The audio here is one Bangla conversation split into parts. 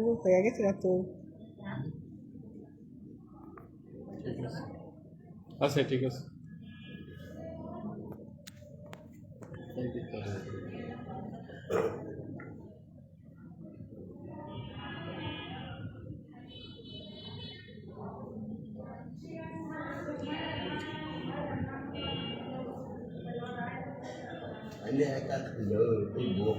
আপু হয়ে গেছে না তো ঠিক আছে আচ্ছা ঠিক আছে এই দিকটা হবে। anh ấy các giờ tôi buộc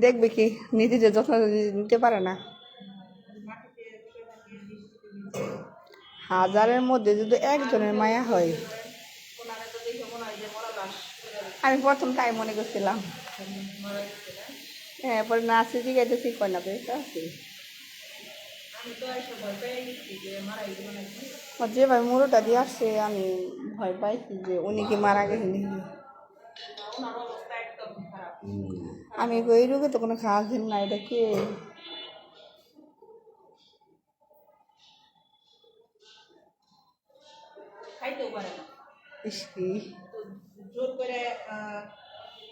দেখবে কি নিজেদের যত্ন নিতে পারে না। হাজারের মধ্যে যদি একজনের মায়া হয়। আমি প্রথম তাই মনে করছিলাম। না? হ্যাঁ পরে নাচে জিগাইতেছি কয় না বেশ আছে। যে ভাই গেছে আর দিয়ে আসছে আমি ভয় পাইছি যে উনি কি মারা নাকি। খারাপ আমি এই রোগে তো কোনো খাওয়া না এটা কে? খাইতেও পারে না। কি? জোর করে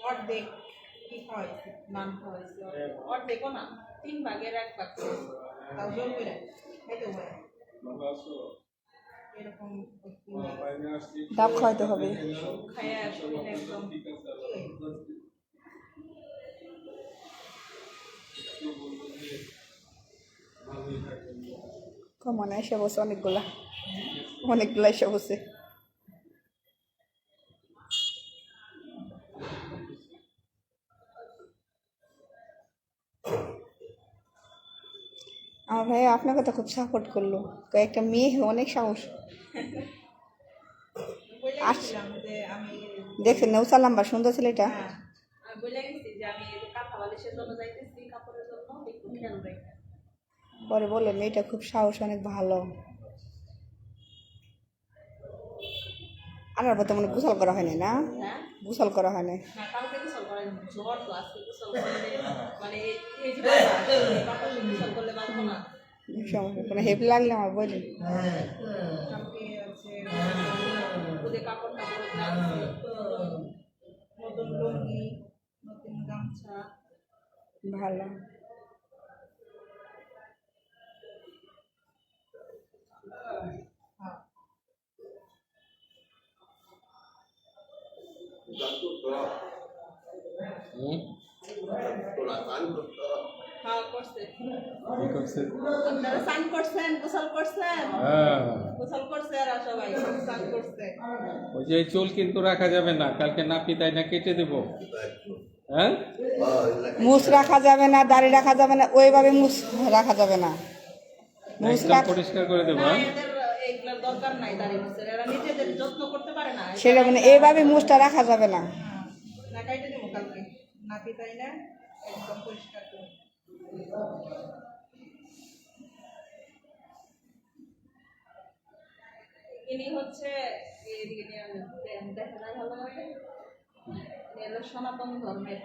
অর্ধেক কি নান খাওয়াইছে অর্ধেকও না। তিন ভাগের এক ভাগ। তাও জোর করে? খাইতেও পারে ডাব খাওয়াইতে হবে। হয়ে। কমন এসে বসে অনেকগুলা। অনেকগুলা এসে বসে। আমার ভাই আপনাকে তো খুব সাপোর্ট করল। কয়েকটা মেয়ে অনেক সাহস। দেখছেন নৌসা লাম্বা সুন্দর ছেলেটা। পরে বলল, মেয়েটা খুব সাহস, অনেক ভালো। আনার পর মানে গোসল করা হয়নি না? গোসল করা হয় নাই। না। হেপ লাগলে আমার বলি। ভালো তো আজকে গোসল করলে মানে এই- এই যে বাবা, এই বাবা গোসল করলে বাঁচবো না সমস্যা কোনো হেল্প লাগলে আমার বলি কালকে আছে ওদের কাপড় টাপড় লাগছে নতুন লুঙ্গি নতুন গামছা ভালো হ্যাঁ হুম? tôi là tán được হ্যাঁ করছে কি করছে আপনারা স্নান করছেন গোসল করছেন হ্যাঁ গোসল করছে আর সবাই স্নান করছে ওই যে চুল কিন্তু রাখা যাবে না কালকে নাপি তাই না কেটে দেবো? হ্যাঁ? মুছ রাখা যাবে না দাড়ি রাখা যাবে না ওইভাবে মুছ রাখা যাবে না। মুছ পরিষ্কার করে দেবো না হ্যাঁ? এদের এইগুলোর দরকার নাই দাঁড়িয়ে বসে এরা নিজেদের যত্ন করতে পারে না। সেটা মানে এইভাবে মুছটা রাখা যাবে না। হ্যাঁ, না কাইটে দেবো কালকে। তাই না একদম পরিষ্কার করে। ইনি হচ্ছে সনাতন ধর্মের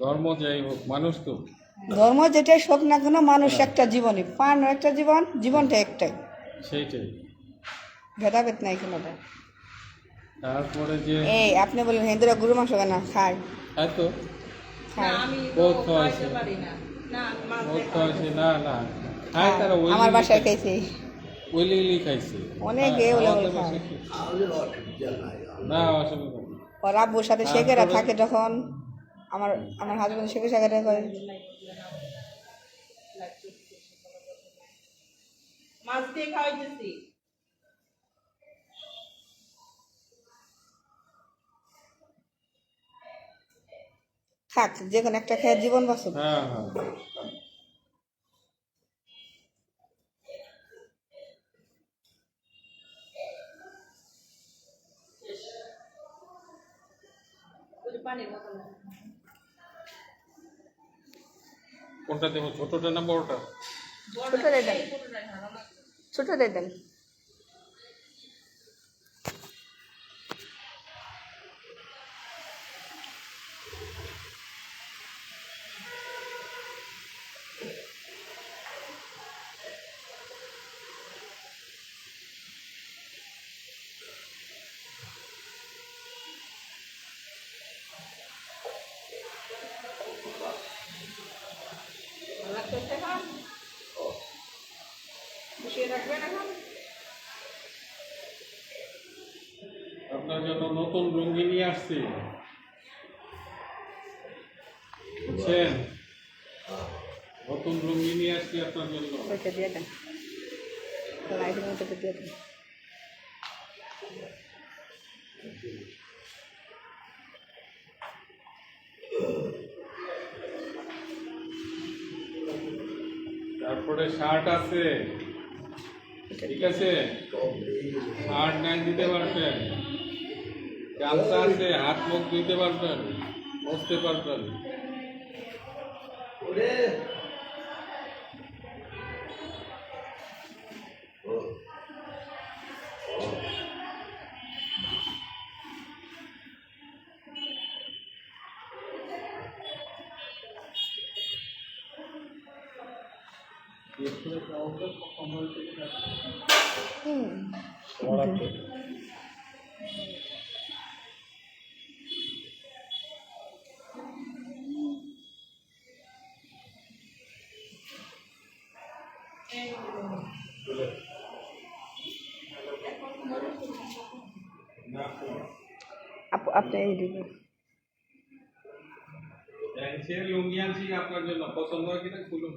ধর্ম যাই হোক মানুষ তো। ধর্ম যেটাই হোক না কেন মানুষ একটা জীবনই। পান একটা জীবন জীবনটা একটাই। সেইটাই। ভেদাভেদ নাই কোনোটা তারপরে যে এই আপনি বলেন হিন্দুরা গরু মাংস কেন খায়। খায় তো? আমার বাসায় খাইছে। ওইলি খাইছে। অনেকে খায়। না অসুবিধা ওর আব্বুর সাথে শেখেরা থাকে তখন আমার আমার হাজবেন্ড শেখে শেখেরা করে। মাছ দিয়ে খাওয়াইতেছি। থাক যে কোনো একটা খেয়ে জীবন বাঁচুক। হ্যাঁ, হ্যাঁ, হ্যাঁ। কোনটা দেবো ছোটটা না বড়টা? ছোটটা দিয়ে দেন নতুন লুঙ্গি নিয়ে আসছি। বুঝছেন? নতুন লুঙ্গি নিয়ে আসছি আপনার জন্য। তারপরে শার্ট আছে। ঠিক আছে? শার্ট নাই দিতে পারবেন। গামছা আছে হাত মুখ ধুইতে পারবেন বসতে পারবেন আপু আপনি এই দিবেন আপনার জন্য পছন্দ হয় কিনা খুলুন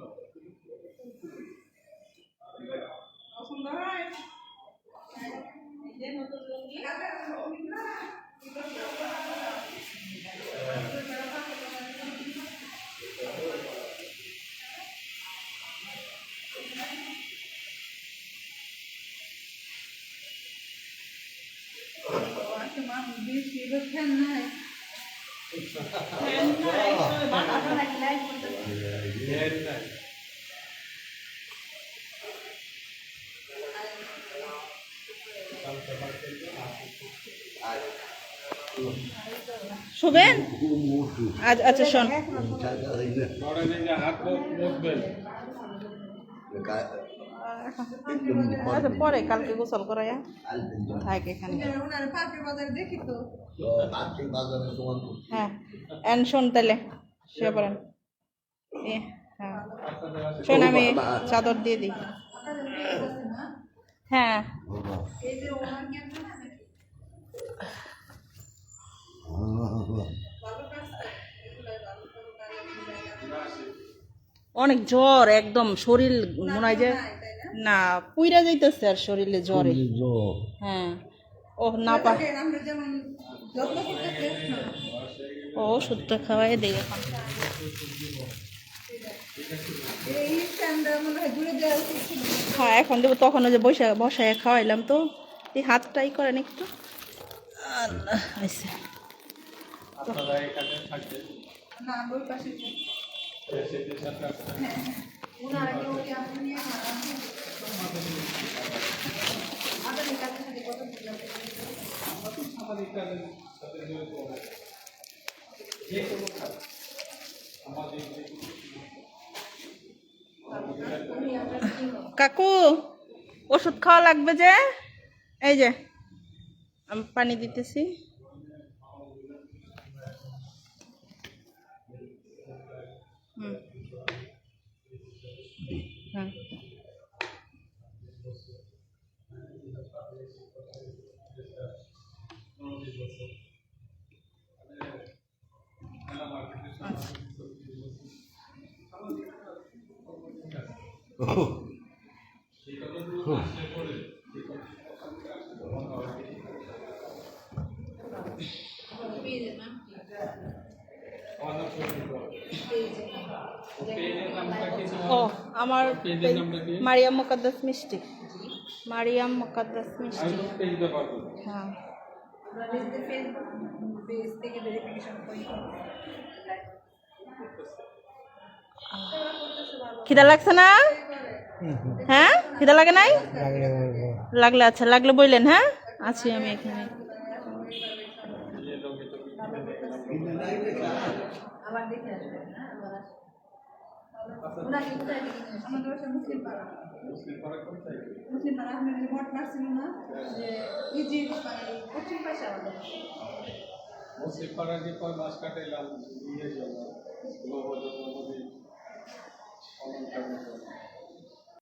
ফ্যান নাই? তো বাতাস লাগলে Yes, sir. শুবেন মোটু আচ্ছা আচ্ছা শোন হাত আচ্ছা পরে কালকে গোসল করাইয়া আলবেন থাক এখানে। হ্যাঁ এন শোন তাহলে পড়েন। এ, হ্যাঁ। শোন আমি চাদর দিয়ে দিই। হ্যাঁ। অনেক জ্বর একদম শরীর মনে হয় যে না পুইরা যাইতেছে আর শরীরে জ্বরে। হ্যাঁ। ও না পা ও ওষুধটা খাওয়াই দেই এখন। হ্যাঁ এখন দেবো তখন ওই যে বসে বসায় খাওয়াইলাম তো। এই হাতটাই করেন একটু। আল্লাহ, আইসে। কাকু ওষুধ খাওয়া লাগবে যে? এই যে আমি পানি দিতেছি। হুম হ্যাঁ আমাদের পেজের নামটা কি ও তোমার আমার মারিয়াম মুকাদ্দাস মিষ্টি। মারিয়াম মুকাদ্দাস মিষ্টি। হ্যাঁ। খিদা লাগছে না? হ্যাঁ? খিদা লাগে নাই? লাগলে আচ্ছা লাগলে বললেন হ্যাঁ? আছি আমি এখানে। দেখে আমাদের বাসা মুসলিম পাড়া। মুসলিম পাড়া আপনি যে মঠ মারছিল না যে ইজি মানে পশ্চিম পাশে আমাদের। মুসলিম পাড়া যে কয় কাটাইলাম ইয়ে